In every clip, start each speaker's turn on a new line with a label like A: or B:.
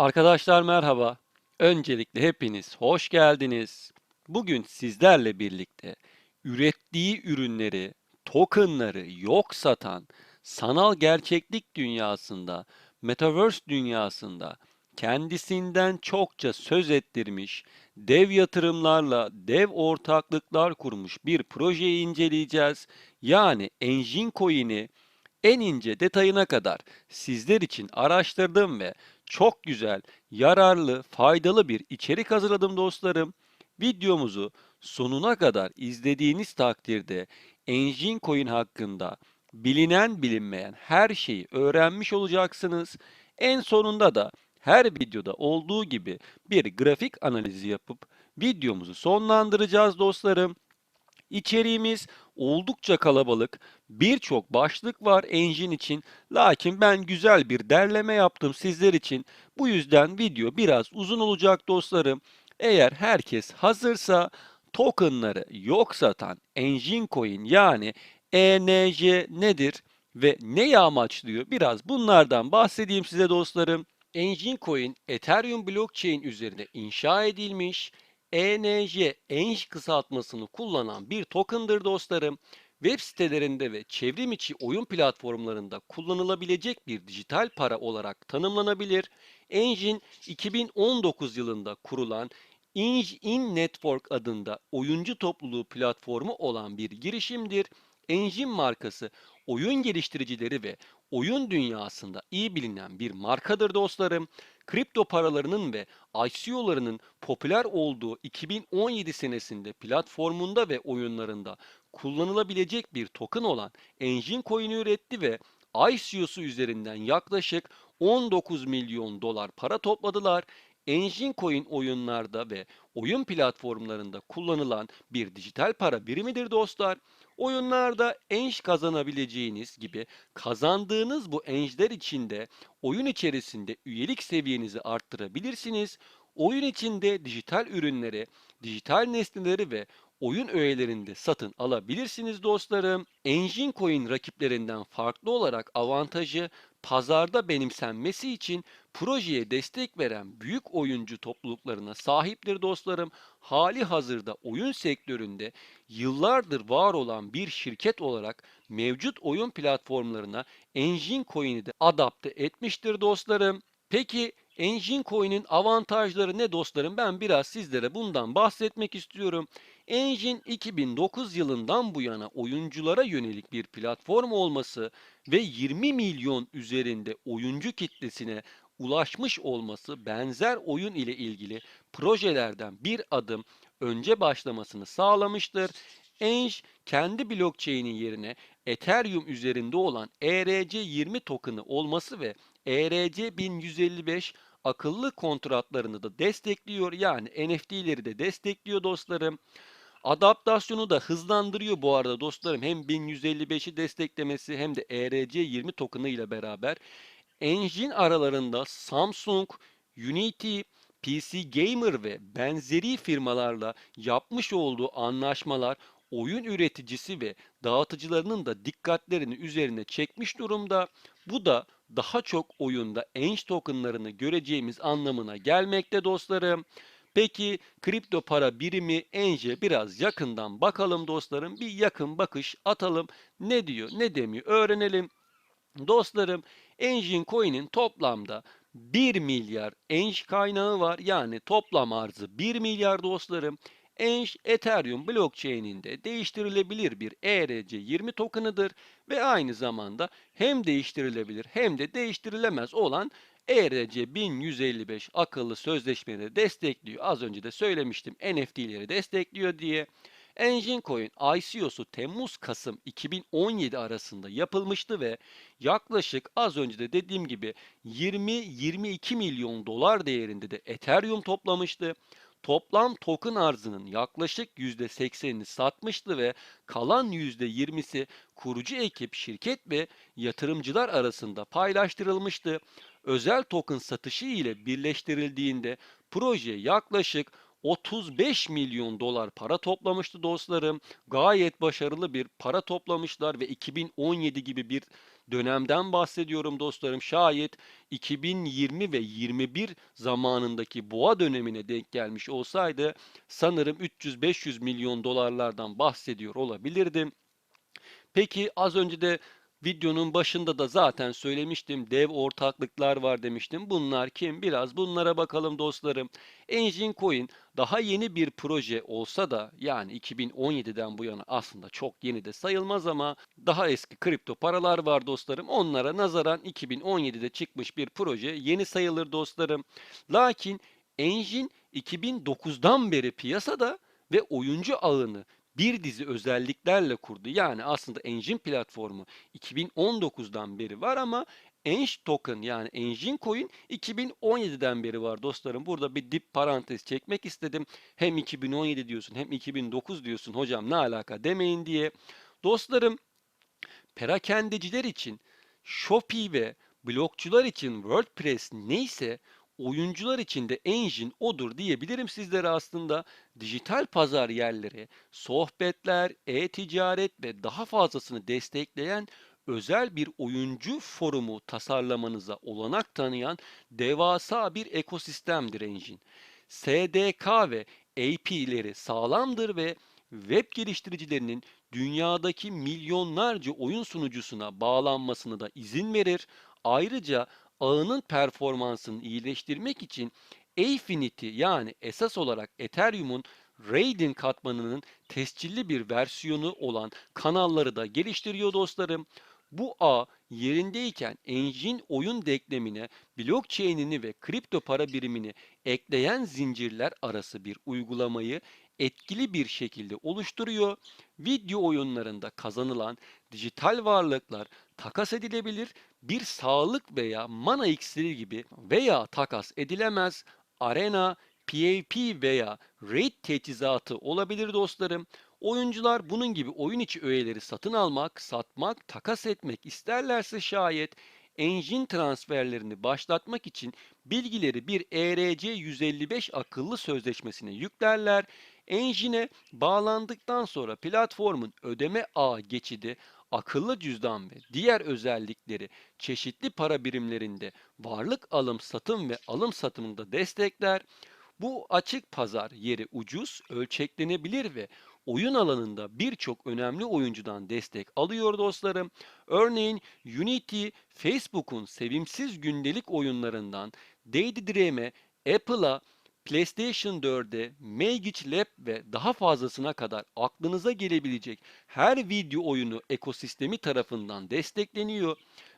A: Arkadaşlar merhaba. Öncelikle hepiniz hoş geldiniz. Bugün sizlerle birlikte ürettiği ürünleri, tokenları yok satan, sanal gerçeklik dünyasında, metaverse dünyasında kendisinden çokça söz ettirmiş, dev yatırımlarla dev ortaklıklar kurmuş bir projeyi inceleyeceğiz. Yani Engine Coin'i en ince detayına kadar sizler için araştırdım ve çok güzel, yararlı, faydalı bir içerik hazırladım dostlarım. Videomuzu sonuna kadar izlediğiniz takdirde Engine Coin hakkında bilinen bilinmeyen her şeyi öğrenmiş olacaksınız. En sonunda da her videoda olduğu gibi bir grafik analizi yapıp videomuzu sonlandıracağız dostlarım. İçeriğimiz oldukça kalabalık. Birçok başlık var Engine için. Lakin ben güzel bir derleme yaptım sizler için. Bu yüzden video biraz uzun olacak dostlarım. Eğer herkes hazırsa tokenları yok satan Engine Coin yani ENJ nedir ve neyi amaçlıyor? Biraz bunlardan bahsedeyim size dostlarım. Engine Coin Ethereum blockchain üzerine inşa edilmiş ENJ, ENJ kısaltmasını kullanan bir token'dır dostlarım. Web sitelerinde ve çevrim içi oyun platformlarında kullanılabilecek bir dijital para olarak tanımlanabilir. Engine 2019 yılında kurulan In Network adında oyuncu topluluğu platformu olan bir girişimdir. Engine markası oyun geliştiricileri ve oyun dünyasında iyi bilinen bir markadır dostlarım. Kripto paralarının ve ICO'larının popüler olduğu 2017 senesinde platformunda ve oyunlarında kullanılabilecek bir token olan Engine Coin'i üretti ve ICO'su üzerinden yaklaşık 19 milyon dolar para topladılar. Engine Coin oyunlarda ve oyun platformlarında kullanılan bir dijital para birimidir dostlar. Oyunlarda enş kazanabileceğiniz gibi kazandığınız bu enşler içinde oyun içerisinde üyelik seviyenizi arttırabilirsiniz. Oyun içinde dijital ürünleri, dijital nesneleri ve oyun öğelerinde satın alabilirsiniz dostlarım. Engine Coin rakiplerinden farklı olarak avantajı pazarda benimsenmesi için projeye destek veren büyük oyuncu topluluklarına sahiptir dostlarım. Hali hazırda oyun sektöründe yıllardır var olan bir şirket olarak mevcut oyun platformlarına Engine Coin'i de adapte etmiştir dostlarım. Peki Engine Coin'in avantajları ne dostlarım? Ben biraz sizlere bundan bahsetmek istiyorum. Engine 2009 yılından bu yana oyunculara yönelik bir platform olması ve 20 milyon üzerinde oyuncu kitlesine ulaşmış olması benzer oyun ile ilgili projelerden bir adım önce başlamasını sağlamıştır. Eng kendi blockchain'in yerine Ethereum üzerinde olan ERC20 token'ı olması ve ERC 1155 akıllı kontratlarını da destekliyor. Yani NFT'leri de destekliyor dostlarım. Adaptasyonu da hızlandırıyor bu arada dostlarım. Hem 1155'i desteklemesi hem de ERC20 token'ı ile beraber. Engine aralarında Samsung, Unity, PC Gamer ve benzeri firmalarla yapmış olduğu anlaşmalar oyun üreticisi ve dağıtıcılarının da dikkatlerini üzerine çekmiş durumda. Bu da daha çok oyunda Ench tokenlarını göreceğimiz anlamına gelmekte dostlarım. Peki kripto para birimi Enje biraz yakından bakalım dostlarım. Bir yakın bakış atalım. Ne diyor ne demiyor öğrenelim. Dostlarım Engine Coin'in toplamda 1 milyar Enj kaynağı var. Yani toplam arzı 1 milyar dostlarım. Enj Ethereum blockchain'inde değiştirilebilir bir ERC20 token'ıdır ve aynı zamanda hem değiştirilebilir hem de değiştirilemez olan ERC 1155 akıllı sözleşmeleri destekliyor. Az önce de söylemiştim NFT'leri destekliyor diye. Engine Coin ICO'su Temmuz-Kasım 2017 arasında yapılmıştı ve yaklaşık az önce de dediğim gibi 20-22 milyon dolar değerinde de Ethereum toplamıştı. Toplam token arzının yaklaşık %80'ini satmıştı ve kalan %20'si kurucu ekip, şirket ve yatırımcılar arasında paylaştırılmıştı. Özel token satışı ile birleştirildiğinde proje yaklaşık 35 milyon dolar para toplamıştı dostlarım. Gayet başarılı bir para toplamışlar ve 2017 gibi bir dönemden bahsediyorum dostlarım. Şayet 2020 ve 21 zamanındaki boğa dönemine denk gelmiş olsaydı sanırım 300-500 milyon dolarlardan bahsediyor olabilirdim. Peki az önce de videonun başında da zaten söylemiştim. Dev ortaklıklar var demiştim. Bunlar kim? Biraz bunlara bakalım dostlarım. Engine Coin daha yeni bir proje olsa da yani 2017'den bu yana aslında çok yeni de sayılmaz ama daha eski kripto paralar var dostlarım. Onlara nazaran 2017'de çıkmış bir proje yeni sayılır dostlarım. Lakin Engine 2009'dan beri piyasada ve oyuncu ağını bir dizi özelliklerle kurdu. Yani aslında Engine platformu 2019'dan beri var ama Eng Token yani Engine Coin 2017'den beri var dostlarım. Burada bir dip parantez çekmek istedim. Hem 2017 diyorsun hem 2009 diyorsun hocam ne alaka demeyin diye. Dostlarım perakendeciler için Shopee ve blokçular için WordPress neyse oyuncular için de Engine odur diyebilirim sizlere aslında. Dijital pazar yerleri, sohbetler, e-ticaret ve daha fazlasını destekleyen özel bir oyuncu forumu tasarlamanıza olanak tanıyan devasa bir ekosistemdir Engine. SDK ve API'leri sağlamdır ve web geliştiricilerinin dünyadaki milyonlarca oyun sunucusuna bağlanmasını da izin verir. Ayrıca ağının performansını iyileştirmek için Affinity yani esas olarak Ethereum'un Raiden katmanının tescilli bir versiyonu olan kanalları da geliştiriyor dostlarım. Bu ağ yerindeyken Engine oyun denklemine blockchain'ini ve kripto para birimini ekleyen zincirler arası bir uygulamayı etkili bir şekilde oluşturuyor. Video oyunlarında kazanılan dijital varlıklar takas edilebilir, bir sağlık veya mana iksiri gibi veya takas edilemez arena, PvP veya raid teçhizatı olabilir dostlarım. Oyuncular bunun gibi oyun içi öğeleri satın almak, satmak, takas etmek isterlerse şayet engine transferlerini başlatmak için bilgileri bir E ERC-155 akıllı sözleşmesine yüklerler. Engine'e bağlandıktan sonra platformun ödeme ağı geçidi, akıllı cüzdan ve diğer özellikleri çeşitli para birimlerinde varlık alım satım ve alım satımında destekler. Bu açık pazar yeri ucuz, ölçeklenebilir ve oyun alanında birçok önemli oyuncudan destek alıyor dostlarım. Örneğin Unity, Facebook'un sevimsiz gündelik oyunlarından Daydream'e, Apple'a, PlayStation 4'e, Magic Lab ve daha fazlasına kadar aklınıza gelebilecek her video oyunu ekosistemi tarafından destekleniyor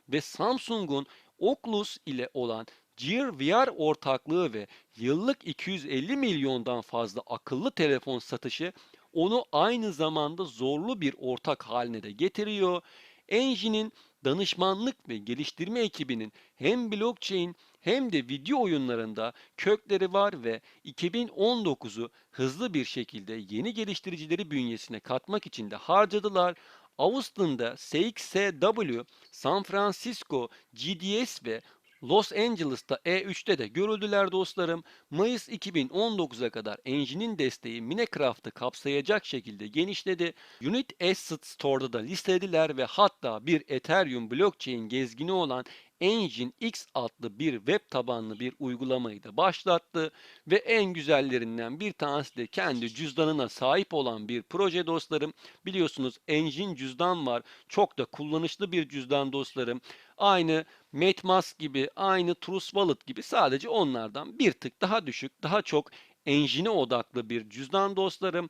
A: ve Samsung'un Oculus ile olan Gear VR ortaklığı ve yıllık 250 milyondan fazla akıllı telefon satışı onu aynı zamanda zorlu bir ortak haline de getiriyor. Engine'in danışmanlık ve geliştirme ekibinin hem blockchain hem de video oyunlarında kökleri var ve 2019'u hızlı bir şekilde yeni geliştiricileri bünyesine katmak için de harcadılar. Austin'da CXCW, San Francisco, GDS ve Los Angeles'ta E3'te de görüldüler dostlarım. Mayıs 2019'a kadar Engine'in desteği Minecraft'ı kapsayacak şekilde genişledi. Unit Asset Store'da da listelediler ve hatta bir Ethereum blockchain gezgini olan Engine X adlı bir web tabanlı bir uygulamayı da başlattı ve en güzellerinden bir tanesi de kendi cüzdanına sahip olan bir proje dostlarım. Biliyorsunuz Engine cüzdan var. Çok da kullanışlı bir cüzdan dostlarım. Aynı MetaMask gibi, aynı Trust Wallet gibi sadece onlardan bir tık daha düşük, daha çok Engine'e odaklı bir cüzdan dostlarım.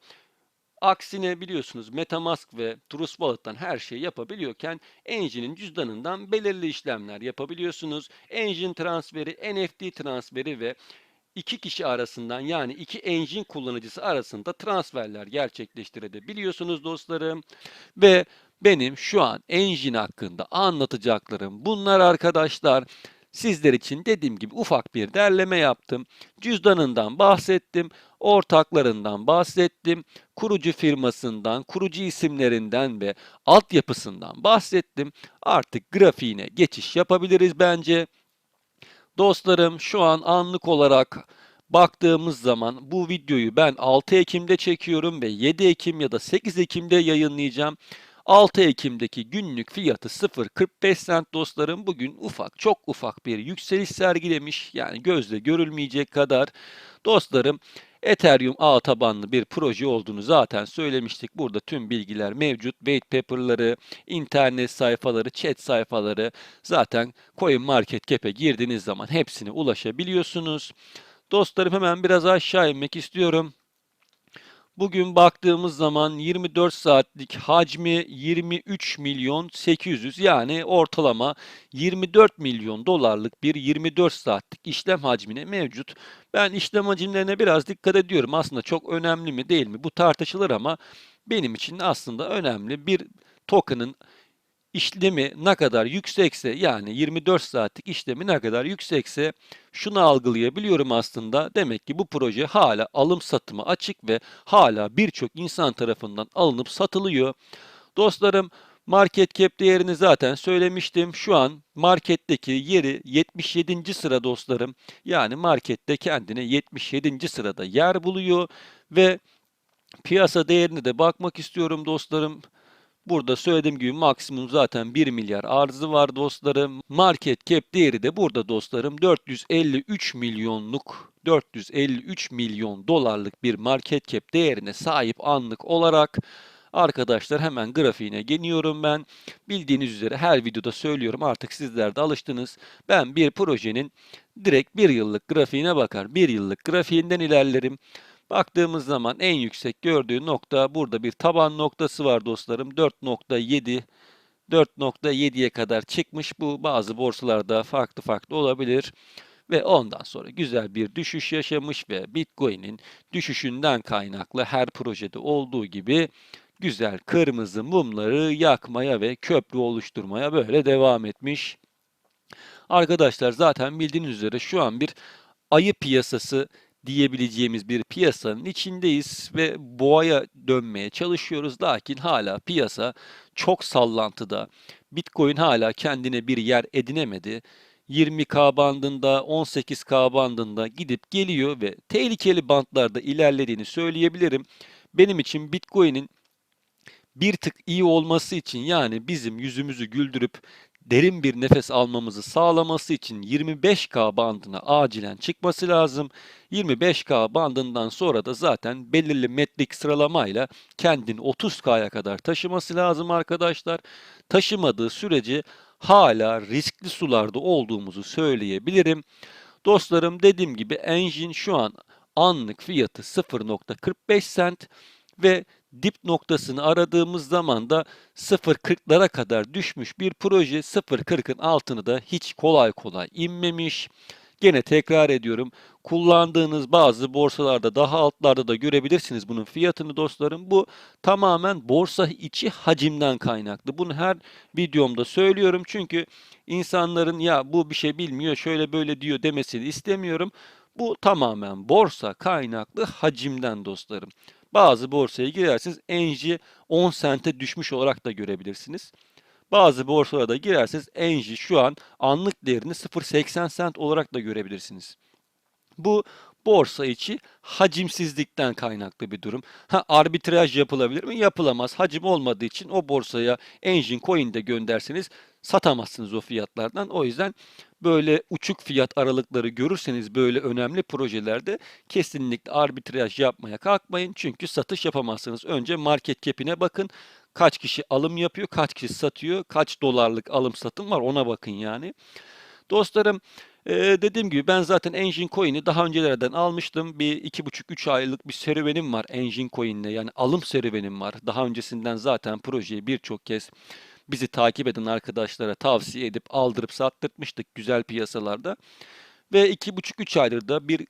A: Aksine biliyorsunuz MetaMask ve Trust Wallet'tan her şeyi yapabiliyorken Engine'in cüzdanından belirli işlemler yapabiliyorsunuz. Engine transferi, NFT transferi ve iki kişi arasından yani iki engine kullanıcısı arasında transferler gerçekleştirebiliyorsunuz dostlarım. Ve benim şu an engine hakkında anlatacaklarım bunlar arkadaşlar. Sizler için dediğim gibi ufak bir derleme yaptım. Cüzdanından bahsettim, ortaklarından bahsettim, kurucu firmasından, kurucu isimlerinden ve altyapısından bahsettim. Artık grafiğine geçiş yapabiliriz bence. Dostlarım şu an anlık olarak baktığımız zaman bu videoyu ben 6 Ekim'de çekiyorum ve 7 Ekim ya da 8 Ekim'de yayınlayacağım. 6 Ekim'deki günlük fiyatı 0.45 sent dostlarım. Bugün ufak, çok ufak bir yükseliş sergilemiş. Yani gözle görülmeyecek kadar. Dostlarım Ethereum ağ tabanlı bir proje olduğunu zaten söylemiştik. Burada tüm bilgiler mevcut. White paper'ları, internet sayfaları, chat sayfaları zaten CoinMarketCap'e girdiğiniz zaman hepsine ulaşabiliyorsunuz. Dostlarım hemen biraz aşağı inmek istiyorum. Bugün baktığımız zaman 24 saatlik hacmi 23 milyon 800 yani ortalama 24 milyon dolarlık bir 24 saatlik işlem hacmine mevcut. Ben işlem hacimlerine biraz dikkat ediyorum. Aslında çok önemli mi değil mi bu tartışılır ama benim için aslında önemli. Bir token'ın işlemi ne kadar yüksekse yani 24 saatlik işlemi ne kadar yüksekse şunu algılayabiliyorum aslında. Demek ki bu proje hala alım satıma açık ve hala birçok insan tarafından alınıp satılıyor. Dostlarım market cap değerini zaten söylemiştim. Şu an marketteki yeri 77. sıra dostlarım. Yani markette kendine 77. sırada yer buluyor ve piyasa değerine de bakmak istiyorum dostlarım. Burada söylediğim gibi maksimum zaten 1 milyar arzı var dostlarım. Market cap değeri de burada dostlarım 453 milyonluk 453 milyon dolarlık bir market cap değerine sahip anlık olarak Arkadaşlar hemen grafiğine geliyorum ben. Bildiğiniz üzere her videoda söylüyorum artık sizler de alıştınız. Ben bir projenin direkt bir yıllık grafiğine bakar. Bir yıllık grafiğinden ilerlerim. Baktığımız zaman en yüksek gördüğü nokta burada bir taban noktası var dostlarım. 4.7 4.7'ye kadar çıkmış. Bu bazı borsalarda farklı farklı olabilir. Ve ondan sonra güzel bir düşüş yaşamış ve Bitcoin'in düşüşünden kaynaklı her projede olduğu gibi güzel kırmızı mumları yakmaya ve köprü oluşturmaya böyle devam etmiş. Arkadaşlar zaten bildiğiniz üzere şu an bir ayı piyasası diyebileceğimiz bir piyasanın içindeyiz ve boğaya dönmeye çalışıyoruz. Lakin hala piyasa çok sallantıda. Bitcoin hala kendine bir yer edinemedi. 20K bandında, 18K bandında gidip geliyor ve tehlikeli bantlarda ilerlediğini söyleyebilirim. Benim için Bitcoin'in bir tık iyi olması için yani bizim yüzümüzü güldürüp derin bir nefes almamızı sağlaması için 25K bandına acilen çıkması lazım. 25K bandından sonra da zaten belirli metrik sıralamayla kendini 30K'ya kadar taşıması lazım arkadaşlar. Taşımadığı sürece hala riskli sularda olduğumuzu söyleyebilirim. Dostlarım dediğim gibi Engine şu an anlık fiyatı 0.45 cent ve dip noktasını aradığımız zaman da 0.40'lara kadar düşmüş bir proje 0.40'ın altını da hiç kolay kolay inmemiş. Gene tekrar ediyorum. Kullandığınız bazı borsalarda daha altlarda da görebilirsiniz bunun fiyatını dostlarım. Bu tamamen borsa içi hacimden kaynaklı. Bunu her videomda söylüyorum. Çünkü insanların ya bu bir şey bilmiyor şöyle böyle diyor demesini istemiyorum. Bu tamamen borsa kaynaklı hacimden dostlarım. Bazı borsaya girerseniz Enji 10 sente düşmüş olarak da görebilirsiniz. Bazı borsalara girerseniz Enji şu an anlık değerini 0.80 sent olarak da görebilirsiniz. Bu borsa içi hacimsizlikten kaynaklı bir durum. Ha arbitraj yapılabilir mi? Yapılamaz. Hacim olmadığı için o borsaya Engine Coin'de gönderseniz satamazsınız o fiyatlardan. O yüzden böyle uçuk fiyat aralıkları görürseniz böyle önemli projelerde kesinlikle arbitraj yapmaya kalkmayın. Çünkü satış yapamazsınız. Önce market cap'ine bakın. Kaç kişi alım yapıyor, kaç kişi satıyor, kaç dolarlık alım satım var ona bakın yani. Dostlarım ee, dediğim gibi ben zaten Engine Coin'i daha öncelerden almıştım. Bir iki buçuk üç aylık bir serüvenim var Engine Coin'le. Yani alım serüvenim var. Daha öncesinden zaten projeyi birçok kez bizi takip eden arkadaşlara tavsiye edip aldırıp sattırtmıştık güzel piyasalarda. Ve iki buçuk üç aydır da bir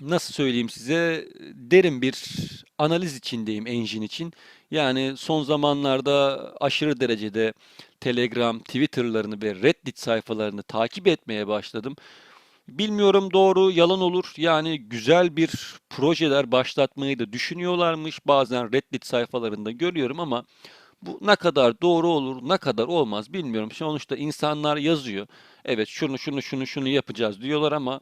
A: nasıl söyleyeyim size derin bir analiz içindeyim Engine için. Yani son zamanlarda aşırı derecede Telegram, Twitter'larını ve Reddit sayfalarını takip etmeye başladım. Bilmiyorum doğru, yalan olur. Yani güzel bir projeler başlatmayı da düşünüyorlarmış. Bazen Reddit sayfalarında görüyorum ama bu ne kadar doğru olur, ne kadar olmaz bilmiyorum. Sonuçta insanlar yazıyor. Evet şunu şunu şunu şunu yapacağız diyorlar ama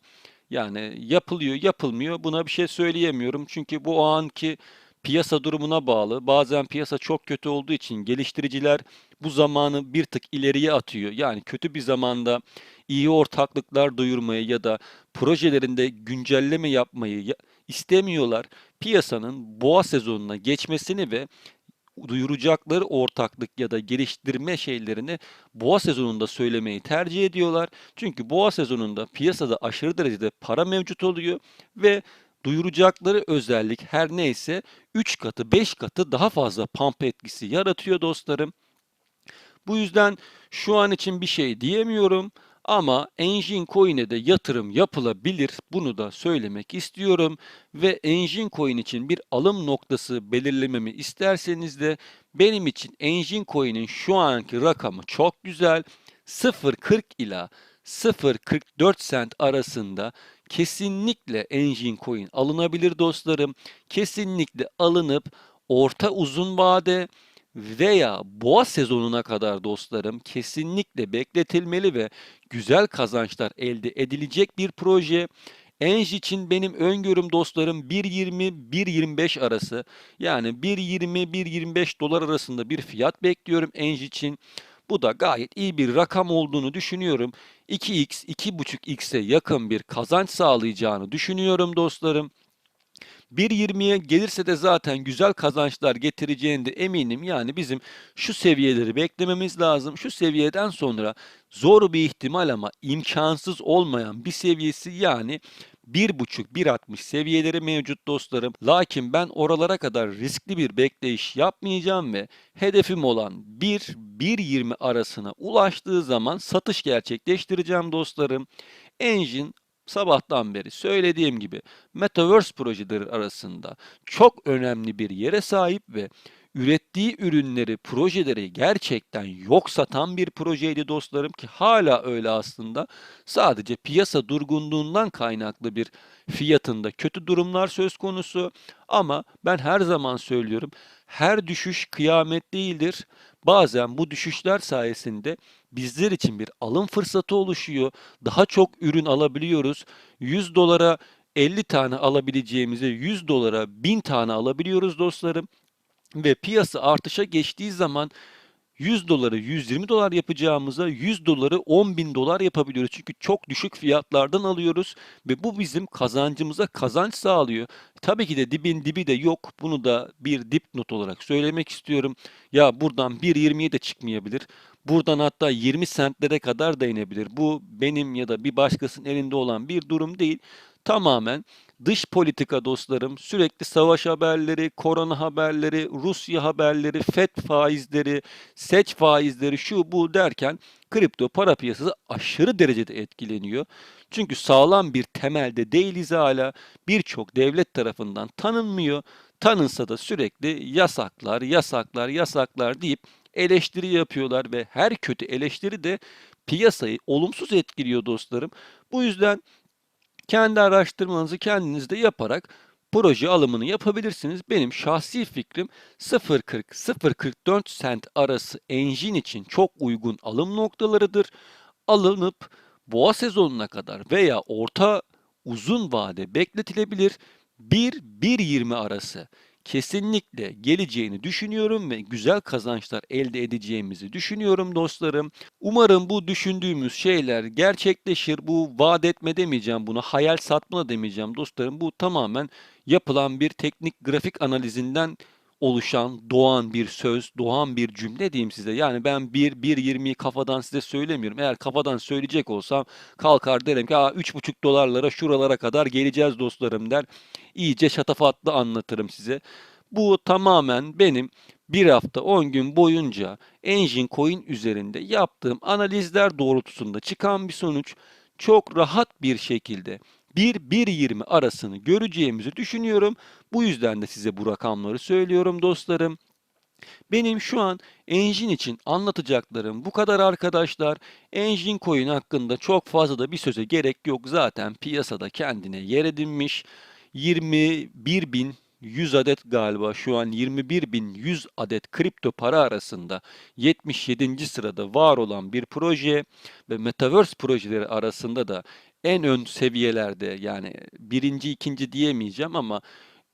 A: Yani yapılıyor, yapılmıyor. Buna bir şey söyleyemiyorum. Çünkü bu o anki piyasa durumuna bağlı. Bazen piyasa çok kötü olduğu için geliştiriciler bu zamanı bir tık ileriye atıyor. Yani kötü bir zamanda iyi ortaklıklar duyurmayı ya da projelerinde güncelleme yapmayı ya- istemiyorlar. Piyasanın boğa sezonuna geçmesini ve duyuracakları ortaklık ya da geliştirme şeylerini boğa sezonunda söylemeyi tercih ediyorlar. Çünkü boğa sezonunda piyasada aşırı derecede para mevcut oluyor ve duyuracakları özellik her neyse 3 katı 5 katı daha fazla pump etkisi yaratıyor dostlarım. Bu yüzden şu an için bir şey diyemiyorum ama Engine Coin'e de yatırım yapılabilir. Bunu da söylemek istiyorum ve Engine Coin için bir alım noktası belirlememi isterseniz de benim için Engine Coin'in şu anki rakamı çok güzel. 0.40 ila 0.44 sent arasında kesinlikle Engine Coin alınabilir dostlarım. Kesinlikle alınıp orta uzun vade veya boğa sezonuna kadar dostlarım kesinlikle bekletilmeli ve güzel kazançlar elde edilecek bir proje. Enj için benim öngörüm dostlarım 1.20-1.25 arası. Yani 1.20-1.25 dolar arasında bir fiyat bekliyorum Enj için. Bu da gayet iyi bir rakam olduğunu düşünüyorum. 2x, 2.5x'e yakın bir kazanç sağlayacağını düşünüyorum dostlarım. 1.20'ye gelirse de zaten güzel kazançlar getireceğinde eminim. Yani bizim şu seviyeleri beklememiz lazım. Şu seviyeden sonra zor bir ihtimal ama imkansız olmayan bir seviyesi yani 1.5-1.60 seviyeleri mevcut dostlarım. Lakin ben oralara kadar riskli bir bekleyiş yapmayacağım ve hedefim olan 1-1.20 arasına ulaştığı zaman satış gerçekleştireceğim dostlarım. Engine sabahtan beri söylediğim gibi Metaverse projeleri arasında çok önemli bir yere sahip ve ürettiği ürünleri, projeleri gerçekten yok satan bir projeydi dostlarım ki hala öyle aslında. Sadece piyasa durgunluğundan kaynaklı bir fiyatında kötü durumlar söz konusu. Ama ben her zaman söylüyorum, her düşüş kıyamet değildir. Bazen bu düşüşler sayesinde bizler için bir alım fırsatı oluşuyor. Daha çok ürün alabiliyoruz. 100 dolara 50 tane alabileceğimize 100 dolara 1000 tane alabiliyoruz dostlarım. Ve piyasa artışa geçtiği zaman 100 doları 120 dolar yapacağımıza 100 doları 10 bin dolar yapabiliyoruz. Çünkü çok düşük fiyatlardan alıyoruz ve bu bizim kazancımıza kazanç sağlıyor. Tabii ki de dibin dibi de yok. Bunu da bir dipnot olarak söylemek istiyorum. Ya buradan 1.20'ye de çıkmayabilir. Buradan hatta 20 sentlere kadar da inebilir. Bu benim ya da bir başkasının elinde olan bir durum değil. Tamamen dış politika dostlarım, sürekli savaş haberleri, korona haberleri, Rusya haberleri, FED faizleri, seç faizleri şu bu derken kripto para piyasası aşırı derecede etkileniyor. Çünkü sağlam bir temelde değiliz hala. Birçok devlet tarafından tanınmıyor. Tanınsa da sürekli yasaklar, yasaklar, yasaklar deyip eleştiri yapıyorlar ve her kötü eleştiri de piyasayı olumsuz etkiliyor dostlarım. Bu yüzden kendi araştırmanızı kendiniz de yaparak proje alımını yapabilirsiniz. Benim şahsi fikrim 0.40-0.44 sent arası engine için çok uygun alım noktalarıdır. Alınıp boğa sezonuna kadar veya orta uzun vade bekletilebilir. 1-1.20 arası kesinlikle geleceğini düşünüyorum ve güzel kazançlar elde edeceğimizi düşünüyorum dostlarım. Umarım bu düşündüğümüz şeyler gerçekleşir. Bu vaat etme demeyeceğim buna, hayal satma demeyeceğim dostlarım. Bu tamamen yapılan bir teknik grafik analizinden oluşan, doğan bir söz, doğan bir cümle diyeyim size. Yani ben 1 1.20'yi kafadan size söylemiyorum. Eğer kafadan söyleyecek olsam kalkar derim ki Aa, 3,5 dolarlara şuralara kadar geleceğiz dostlarım der. İyice şatafatlı anlatırım size. Bu tamamen benim bir hafta 10 gün boyunca Engine Coin üzerinde yaptığım analizler doğrultusunda çıkan bir sonuç çok rahat bir şekilde 1-1.20 arasını göreceğimizi düşünüyorum. Bu yüzden de size bu rakamları söylüyorum dostlarım. Benim şu an Engine için anlatacaklarım bu kadar arkadaşlar. Engine Coin hakkında çok fazla da bir söze gerek yok. Zaten piyasada kendine yer edinmiş. 21.100 adet galiba şu an 21.100 adet kripto para arasında 77. sırada var olan bir proje ve Metaverse projeleri arasında da en ön seviyelerde yani birinci, ikinci diyemeyeceğim ama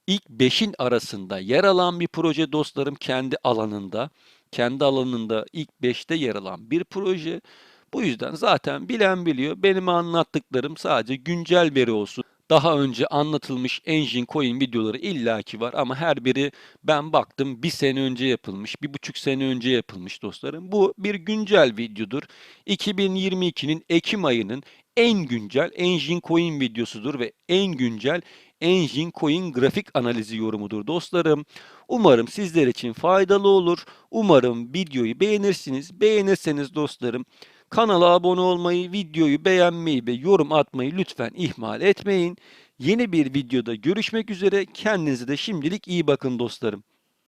A: ilk beşin arasında yer alan bir proje dostlarım kendi alanında. Kendi alanında ilk beşte yer alan bir proje. Bu yüzden zaten bilen biliyor. Benim anlattıklarım sadece güncel veri olsun. Daha önce anlatılmış Engine Coin videoları illaki var ama her biri ben baktım bir sene önce yapılmış, bir buçuk sene önce yapılmış dostlarım. Bu bir güncel videodur. 2022'nin Ekim ayının en güncel Engine Coin videosudur ve en güncel Engine Coin grafik analizi yorumudur dostlarım. Umarım sizler için faydalı olur. Umarım videoyu beğenirsiniz. Beğenirseniz dostlarım kanala abone olmayı, videoyu beğenmeyi ve yorum atmayı lütfen ihmal etmeyin. Yeni bir videoda görüşmek üzere. Kendinize de şimdilik iyi bakın dostlarım.